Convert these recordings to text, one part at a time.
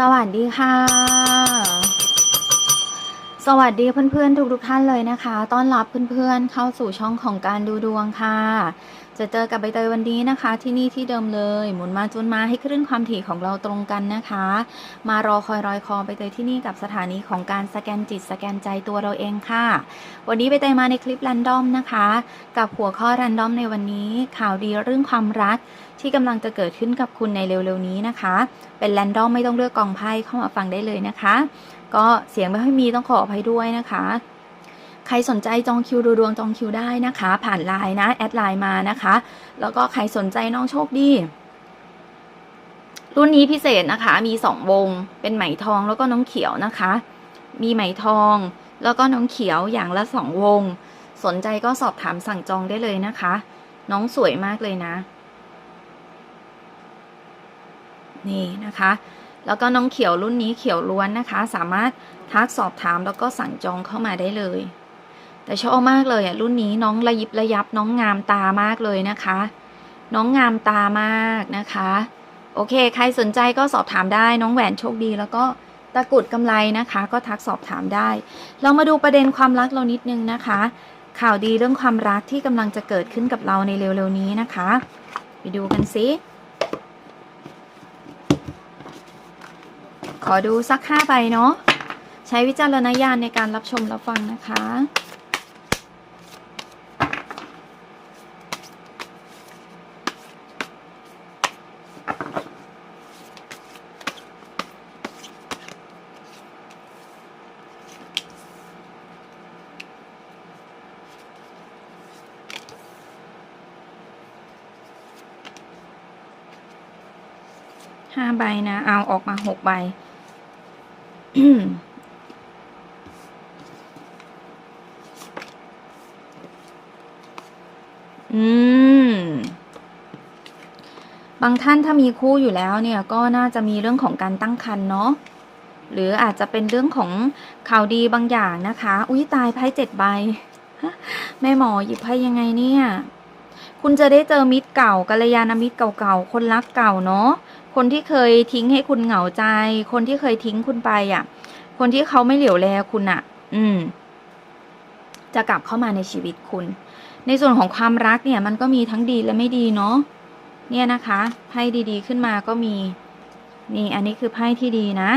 สวัสดีค่ะ สวัสดีเพื่อนๆทุกๆท่านเลยนะคะ ต้อนรับเพื่อนๆเข้าสู่ช่องของการดูดวงค่ะ จะเจอกับใบเตยวันนี้นะคะ ที่นี่ที่เดิมเลย หมุนมาจุนมาให้คลื่นความถี่ของเราตรงกันนะคะ มารอคอยรอยคอใบเตยที่นี่กับสถานีของการสแกนจิตสแกนใจตัวเราเองค่ะ วันนี้ใบเตยมาในคลิปแรนดอมนะคะ กับหัวข้อแรนดอมในวันนี้ ข่าวดีเรื่องความรักที่กำลังจะเกิดขึ้นกับคุณในเร็วๆนี้นะคะ เป็นแรนดอมไม่ต้องเลือกกองไพ่เข้ามาฟังได้เลยนะคะ ก็เสียงไม่ค่อยมีต้องขออภัยด้วยนะคะ ใครสนใจจองคิวดูดวงจองคิวได้นะคะ ผ่านไลน์นะแอดไลน์มานะคะ แล้วก็ใครสนใจน้องโชคดี รุ่นนี้พิเศษนะคะ มีสองวง เป็นไหมทองแล้วก็น้องเขียวนะคะ มีไหมทอง แล้วก็น้องเขียวอย่างละสองวง สนใจก็สอบถามสั่งจองได้เลยนะคะ น้องสวยมากเลยนะ นี่นะคะแล้วก็น้องเขียวรุ่นนี้เขียวล้วนนะคะ สามารถทักสอบถามแล้วก็สั่งจองเข้ามาได้เลย แต่ชอบมากเลยอะรุ่นนี้น้องระยิบระยับน้องงามตามากเลยนะคะ น้องงามตามากนะคะ โอเค ใครสนใจก็สอบถามได้น้องแหวนโชคดี แล้วก็ตะกรุดกำไรนะคะ ก็ทักสอบถามได้ เรามาดูประเด็นความรักเรานิดนึงนะคะ ข่าวดีเรื่องความรักที่กำลังจะเกิดขึ้นกับเราในเร็วๆนี้นะคะ ไปดูกันสิขอดูสักห้าใบเนาะใช้วิจารณญาณในการรับชมรับฟังนะคะ ห้าใบนะ เอาออกมาหกใบอืม บางท่านถ้ามีคู่อยู่แล้วเนี่ย ก็น่าจะมีเรื่องของการตั้งครรภ์เนาะหรืออาจจะเป็นเรื่องของข่าวดีบางอย่างนะคะ อุ้ยตายไพ่เจ็ดใบ แม่หมอหยิบไพ่ยังไงเนี่ย คุณจะได้เจอมิตรเก่ากัลยาณมิตรเก่าๆ คนรักเก่าเนาะ คนที่เคยทิ้งให้คุณเหงาใจ คนที่เคยทิ้งคุณไปอะ คนที่เขาไม่เหลียวแลคุณอะ อืม จะกลับเข้ามาในชีวิตคุณ ในส่วนของความรักเนี่ย มันก็มีทั้งดีและไม่ดีเนาะ เนี่ยนะคะไพ่ดีๆขึ้นมาก็มี นี่ อันนี้คือไพ่ที่ดีนะ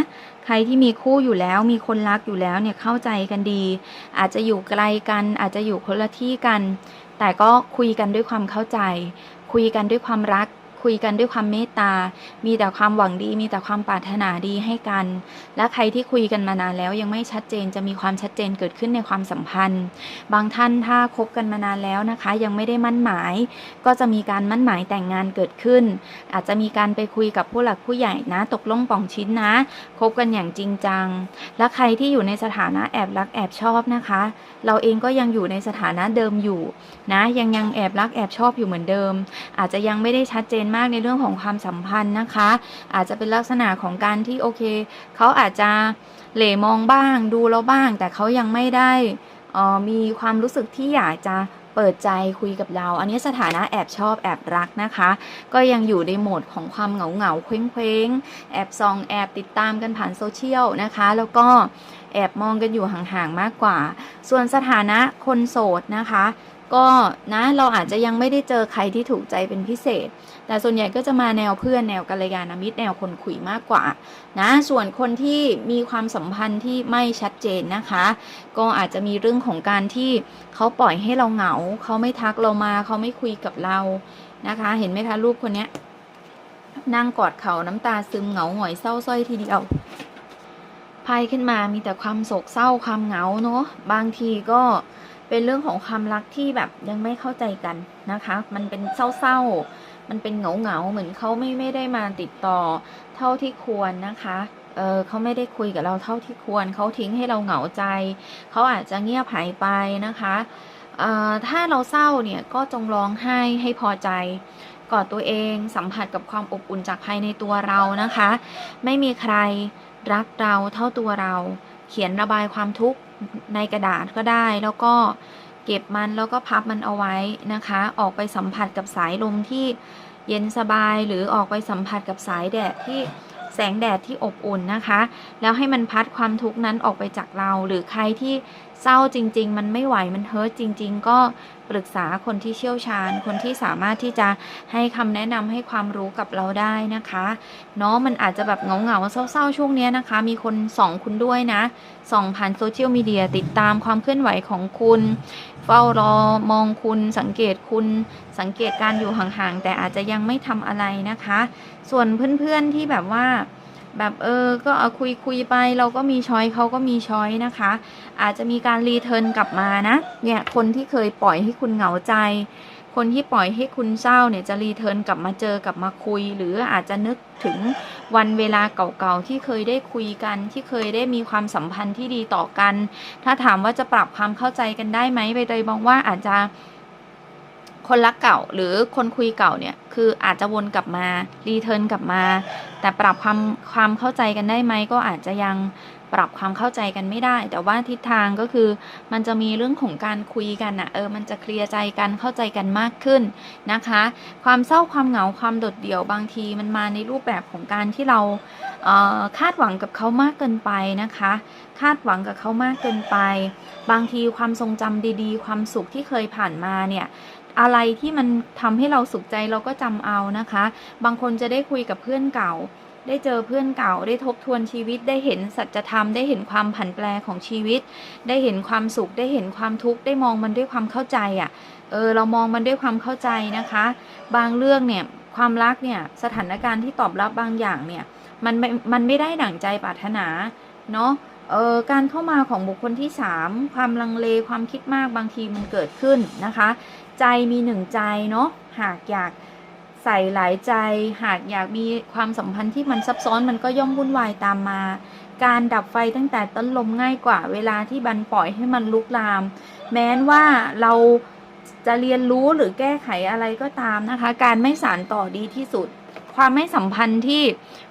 ใครที่มีคู่อยู่แล้ว มีคนรักอยู่แล้วเนี่ยเข้าใจกันดี อาจจะอยู่ไกลกัน อาจจะอยู่คนละที่กัน แต่ก็คุยกันด้วยความเข้าใจ คุยกันด้วยความรัก คุยกันด้วยความเมตตา มีแต่ความหวังดี มีแต่ความปรารถนาดีให้กัน และใครที่คุยกันมานานแล้วยังไม่ชัดเจนจะมีความชัดเจนเกิดขึ้นในความสัมพันธ์ บางท่านถ้าคบกันมานานแล้วนะคะ ยังไม่ได้มั่นหมาย ก็จะมีการมั่นหมายแต่งงานเกิดขึ้น อาจจะมีการไปคุยกับผู้หลักผู้ใหญ่นะ ตกลงป่องชิ้นนะ คบกันอย่างจริงจัง และใครที่อยู่ในสถานะแอบรักแอบชอบนะคะ เราเองก็ยังอยู่ในสถานะเดิมอยู่นะ ยังยังแอบรักแอบชอบอยู่เหมือนเดิม อาจจะยังไม่ได้ชัดเจนมากในเรื่องของความสัมพันธ์นะคะ อาจจะเป็นลักษณะของการที่โอเคเขาอาจจะเหล่มองบ้างดูเราบ้าง แต่เขายังไม่ได้ออมีความรู้สึกที่อยากจะเปิดใจคุยกับเรา อันนี้สถานะแอบชอบแอบรักนะคะ ก็ยังอยู่ในโหมดของความเหงาเหงาๆเคว้งเคว้งๆแอบซองแอบติดตามกันผ่านโซเชียลนะคะ แล้วก็แอบมองกันอยู่ห่างๆมากกว่า ส่วนสถานะคนโสดนะคะ ก็นะเราอาจจะยังไม่ได้เจอใครที่ถูกใจเป็นพิเศษ แต่ส่วนใหญ่ก็จะมาแนวเพื่อนแนวกัลยาณมิตรแนวคนคุยมากกว่า นะส่วนคนที่มีความสัมพันธ์ที่ไม่ชัดเจนนะคะ ก็อาจจะมีเรื่องของการที่เขาปล่อยให้เราเหงาเขาไม่ทักเรามาเขาไม่คุยกับเรานะคะ เห็นไหมคะรูปคนเนี้ยนั่งกอดเขาน้ำตาซึมเหงาหงอยเศร้าสร้อยทีเดียวไพ่ขึ้นมามีแต่ความโศกเศร้าความเหงาเนาะบางทีก็ เป็นเรื่องของความรักที่แบบยังไม่เข้าใจกันนะคะ มันเป็นเศร้าๆ มันเป็นเหงาเหงาๆเหมือนเขาไม่ไม่ได้มาติดต่อเท่าที่ควรนะคะ เออเขาไม่ได้คุยกับเราเท่าที่ควร เขาทิ้งให้เราเหงาใจ เขาอาจจะเงียบหายไปนะคะเอ่อถ้าเราเศร้าเนี่ยก็จงร้องไห้ให้พอใจกอดตัวเองสัมผัสกับความอบอุ่นจากภายในตัวเรานะคะ ไม่มีใครรักเราเท่าตัวเรา เขียนระบายความทุกข์ ในกระดาษก็ได้ แล้วก็เก็บมันแล้วก็พับมันเอาไว้นะคะ ออกไปสัมผัสกับสายลมที่เย็นสบายหรือออกไปสัมผัสกับสายแดดที่ แสงแดดที่อบอุ่นนะคะ แล้วให้มันพัดความทุกข์นั้นออกไปจากเรา หรือใครที่เศร้าจริง ๆ มันไม่ไหวมันเฮิร์ตจริง ๆ ก็ปรึกษาคนที่เชี่ยวชาญ คนที่สามารถที่จะให้คำแนะนำให้ความรู้กับเราได้นะคะเนาะมันอาจจะแบบเหงาๆเศร้าๆช่วงเนี้ยนะคะ มีคนส่องคุณด้วยนะส่องผ่านโซเชียลมีเดียติดตามความเคลื่อนไหวของคุณ เฝ้ารอมองคุณสังเกตคุณสังเกตการอยู่ห่างๆ แต่อาจจะยังไม่ทำอะไรนะคะ ส่วนเพื่อนๆที่แบบว่าแบบเออ ก็เอาคุยคุยไปเราก็มีช้อยเขาก็มีช้อยนะคะ อาจจะมีการรีเทิร์นกลับมานะ เนี่ย คนที่เคยปล่อยให้คุณเหงาใจ คนที่ปล่อยให้คุณเศร้าเนี่ยจะรีเทิร์นกลับมาเจอกลับมาคุย หรืออาจจะนึกถึงวันเวลาเก่าๆที่เคยได้คุยกัน ที่เคยได้มีความสัมพันธ์ที่ดีต่อกัน ถ้าถามว่าจะปรับความเข้าใจกันได้ไหมใบเตยมองว่าอาจจะคนรักเก่าหรือคนคุยเก่าเนี่ยคืออาจจะวนกลับมารีเทิร์นกลับมา แต่ปรับความความเข้าใจกันได้ไหมก็อาจจะยัง ปรับความเข้าใจกันไม่ได้ แต่ว่าทิศทางก็คือ มันจะมีเรื่องของการคุยกันอะเออมันจะเคลียร์ใจกันเข้าใจกันมากขึ้นนะคะ ความเศร้าความเหงาความโดดเดี่ยวบางทีมันมาในรูปแบบของการที่เราคาดหวังกับเขามากเกินไปนะคะ คาดหวังกับเขามากเกินไป บางทีความทรงจำดีๆ ความสุขที่เคยผ่านมาเนี่ยอะไรที่มันทำให้เราสุขใจเราก็จำเอานะคะ บางคนจะได้คุยกับเพื่อนเก่า ได้เจอเพื่อนเก่า ได้ทบทวนชีวิต ได้เห็นสัจธรรม ได้เห็นความผันแปรของชีวิต ได้เห็นความสุข ได้เห็นความทุกข์ ได้มองมันด้วยความเข้าใจอะ่ะ เออ เรามองมันด้วยความเข้าใจนะคะ บางเรื่องเนี่ย ความรักเนี่ย สถานการณ์ที่ตอบรับบางอย่างเนี่ย มันไม่ มันไม่ได้ดั่งใจปรารถนา เนาะเออการเข้ามาของบุคคลที่ 3 ความลังเล ความคิดมากบางทีมันเกิดขึ้นนะคะ ใจมีหนึ่งใจเนาะ หากอยาก ใส่หลายใจ หากอยากมีความสัมพันธ์ที่มันซับซ้อนมันก็ย่อมวุ่นวายตามมา การดับไฟตั้งแต่ต้นลมง่ายกว่า เวลาที่บันปล่อยให้มันลุกลาม แม้นว่าเราจะเรียนรู้หรือแก้ไขอะไรก็ตามนะคะ การไม่สานต่อดีที่สุด ความไม่สัมพันธ์ที่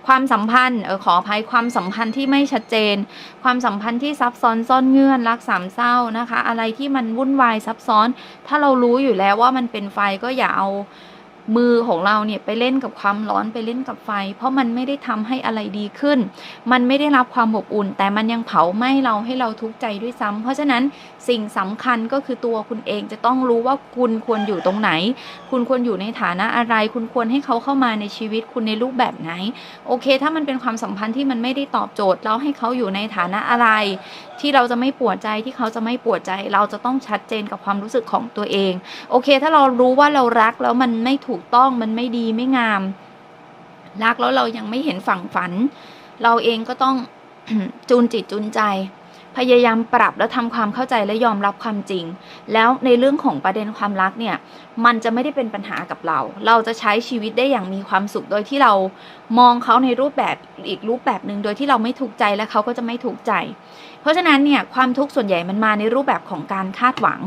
ความสัมพันธ์เออขออภัยความสัมพันธ์ที่ไม่ชัดเจน ความสัมพันธ์ที่ซับซ้อนซ่อนเงื่อนรักสามเศร้านะคะ อะไรที่มันวุ่นวายซับซ้อน ถ้าเรารู้อยู่แล้วว่ามันเป็นไฟก็อย่าเอา มือของเราเนี่ยไปเล่นกับความร้อนไปเล่นกับไฟ เพราะมันไม่ได้ทำให้อะไรดีขึ้น มันไม่ได้รับความอบอุ่น แต่มันยังเผาไหม้เราให้เราทุกข์ใจด้วยซ้ำเพราะฉะนั้นสิ่งสำคัญก็คือตัวคุณเองจะต้องรู้ว่าคุณควรอยู่ตรงไหน คุณควรอยู่ในฐานะอะไร คุณควรให้เขาเข้ามาในชีวิตคุณในรูปแบบไหน โอเค ถ้ามันเป็นความสัมพันธ์ที่มันไม่ได้ตอบโจทย์แล้วให้เขาอยู่ในฐานะอะไร ที่เราจะไม่ปวดใจที่เขาจะไม่ปวดใจ เราจะต้องชัดเจนกับความรู้สึกของตัวเอง โอเค ถ้าเรารู้ว่าเรารักแล้วมันไม่ถูกต้องมันไม่ดีไม่งาม รักแล้วเรายังไม่เห็นฝั่งฝัน เราเองก็ต้องจูนจิตจูนใจ พยายามปรับแล้วทำความเข้าใจและยอมรับความจริง แล้วในเรื่องของประเด็นความรักเนี่ย มันจะไม่ได้เป็นปัญหากับเรา เราจะใช้ชีวิตได้อย่างมีความสุขโดยที่เรามองเขาในรูปแบบอีกรูปแบบหนึ่งโดยที่เราไม่ถูกใจและเขาก็จะไม่ถูกใจ เพราะฉะนั้นเนี่ยความทุกข์ส่วนใหญ่มันมาในรูปแบบของการคาดหวัง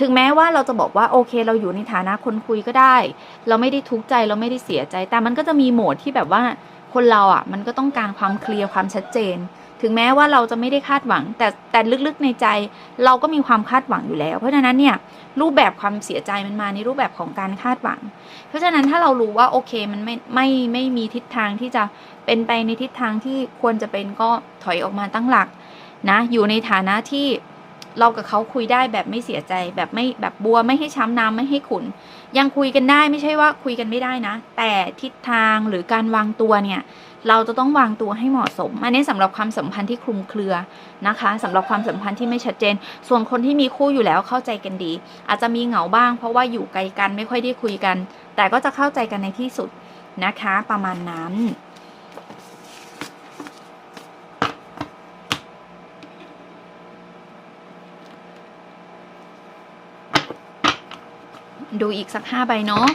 ถึงแม้ว่าเราจะบอกว่าโอเค เราอยู่ในฐานะคนคุยก็ได้ เราไม่ได้ทุกข์ใจเราไม่ได้เสียใจ แต่มันก็จะมีโหมดที่แบบว่าคนเราอะมันก็ต้องการความเคลียร์ความชัดเจน ถึงแม้ว่าเราจะไม่ได้คาดหวัง แต่แต่ลึกๆในใจเราก็มีความคาดหวังอยู่แล้ว เพราะฉะนั้นเนี่ยรูปแบบความเสียใจมันมาในรูปแบบของการคาดหวัง เพราะฉะนั้นถ้าเรารู้ว่าโอเคมันไม่ไม่ไม่มีทิศทางที่จะเป็นไปในทิศทางที่ควรจะเป็นก็ถอยออกมาตั้งหลักนะอยู่ในฐานะที่เรากับเขาคุยได้แบบไม่เสียใจ แบบไม่แบบบัวไม่ให้ช้ำน้ำไม่ให้ขุนยังคุยกันได้ไม่ใช่ว่าคุยกันไม่ได้นะ แต่ทิศทางหรือการวางตัวเนี่ย เราจะต้องวางตัวให้เหมาะสมอันนี้สำหรับความสัมพันธ์ที่คลุมเครือนะคะสำหรับความสัมพันธ์ที่ไม่ชัดเจน ส่วนคนที่มีคู่อยู่แล้วเข้าใจกันดี อาจจะมีเหงาบ้าง เพราะว่าอยู่ไกลกันไม่ค่อยได้คุยกัน แต่ก็จะเข้าใจกันในที่สุดนะคะ ประมาณนั้นดูอีกสักห้าใบเนาะ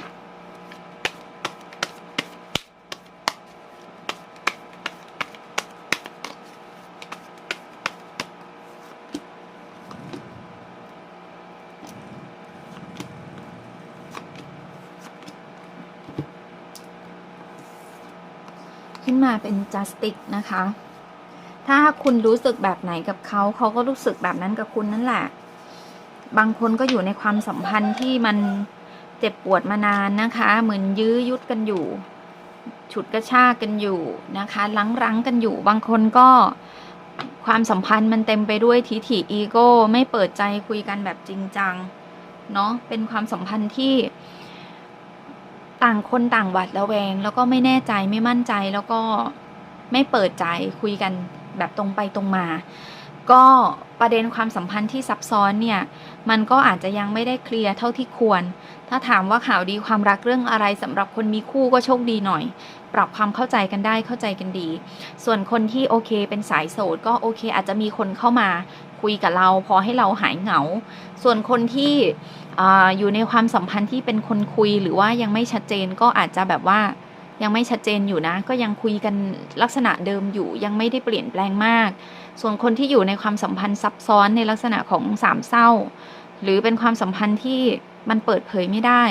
มาเป็นจัสติกนะคะ ถ้าคุณรู้สึกแบบไหนกับเขา เขาก็รู้สึกแบบนั้นกับคุณนั่นแหละ บางคนก็อยู่ในความสัมพันธ์ที่มันเจ็บปวดมานานนะคะ เหมือนยื้อยุดกันอยู่ ฉุดกระชากกันอยู่นะคะลังรั้งกันอยู่ บางคนก็ความสัมพันธ์มันเต็มไปด้วยทิฐิอีโก้ ไม่เปิดใจคุยกันแบบจริงจัง เนาะเป็นความสัมพันธ์ที่ ต่างคนต่างหวัดระแวง แล้วก็ไม่แน่ใจไม่มั่นใจแล้วก็ไม่เปิดใจคุยกันแบบตรงไปตรงมา ก็ประเด็นความสัมพันธ์ที่ซับซ้อนเนี่ย มันก็อาจจะยังไม่ได้เคลียร์เท่าที่ควร ถ้าถามว่าข่าวดีความรักเรื่องอะไรสำหรับคนมีคู่ก็โชคดีหน่อย ปรับความเข้าใจกันได้เข้าใจกันดี ส่วนคนที่โอเคเป็นสายโสดก็โอเค อาจจะมีคนเข้ามาคุยกับเรา พอให้เราหายเหงา ส่วนคนที่ อยู่ในความสัมพันธ์ที่เป็นคนคุยหรือว่ายังไม่ชัดเจนก็อาจจะแบบว่ายังไม่ชัดเจนอยู่นะ ก็ยังคุยกันลักษณะเดิมอยู่ยังไม่ได้เปลี่ยนแปลงมาก ส่วนคนที่อยู่ในความสัมพันธ์ซับซ้อนในลักษณะของสามเศร้า หรือเป็นความสัมพันธ์ที่มันเปิดเผยไม่ได้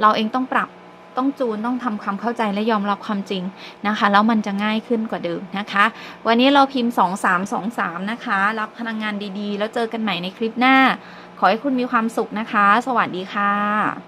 เราเองต้องปรับต้องจูนต้องทำความเข้าใจและยอมรับความจริงนะคะ แล้วมันจะง่ายขึ้นกว่าเดิมนะคะ วันนี้เราพิมพ์ 2323 นะคะ รับพลังงานดีๆ แล้วเจอกันใหม่ในคลิปหน้า ขอให้คุณมีความสุขนะคะ สวัสดีค่ะ